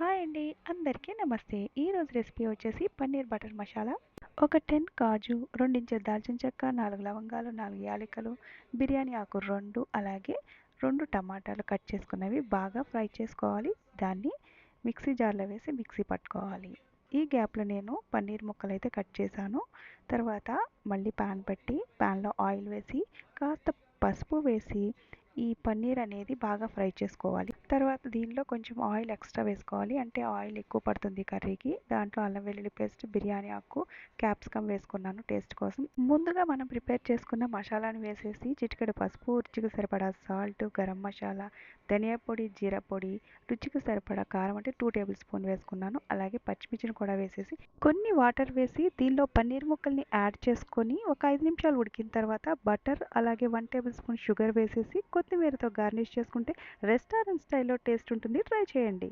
Hi అండి. అందరికీ నమస్తే. ఈరోజు రెసిపీ వచ్చేసి పన్నీర్ బటర్ మసాలా. ఒక టెన్ కాజు రెండించెల దాల్చిన చెక్క నాలుగు లవంగాలు నాలుగు యాలకులు బిర్యానీ ఆకు రెండు అలాగే రెండు టమాటాలు కట్ చేసుకున్నవి బాగా ఫ్రై చేసుకోవాలి. దాన్ని మిక్సీ జార్లో వేసి మిక్సీ పట్టుకోవాలి. ఈ గ్యాప్లో నేను పన్నీర్ ముక్కలు అయితే కట్ చేశాను. తర్వాత మళ్ళీ ప్యాన్ పెట్టి ప్యాన్లో ఆయిల్ వేసి కాస్త పసుపు వేసి ఈ పన్నీర్ అనేది బాగా ఫ్రై చేసుకోవాలి. తర్వాత దీనిలో కొంచెం ఆయిల్ ఎక్స్ట్రా వేసుకోవాలి. అంటే ఆయిల్ ఎక్కువ పడుతుంది కర్రీకి. దాంట్లో అల్లం వెల్లుల్లి పేస్ట్ బిర్యానీ ఆకు క్యాప్సికమ్ వేసుకున్నాను టేస్ట్ కోసం. ముందుగా మనం ప్రిపేర్ చేసుకున్న మసాలాను వేసేసి చిటికెడు పసుపు రుచికి సరిపడా సాల్ట్ గరం మసాలా ధనియా పొడి జీరా పొడి రుచికి సరిపడా కారం అంటే టూ టేబుల్ స్పూన్ వేసుకున్నాను. అలాగే పచ్చిమిర్చిని కూడా వేసేసి కొన్ని వాటర్ వేసి దీనిలో పన్నీర్ ముక్కల్ని యాడ్ చేసుకొని ఒక ఐదు నిమిషాలు ఉడికిన తర్వాత బటర్ అలాగే వన్ టేబుల్ స్పూన్ షుగర్ వేసేసి కొత్తిమీరతో గార్నిష్ చేసుకుంటే రెస్టారెంట్ స్టైల్లో టేస్ట్ ఉంటుంది. ట్రై చేయండి.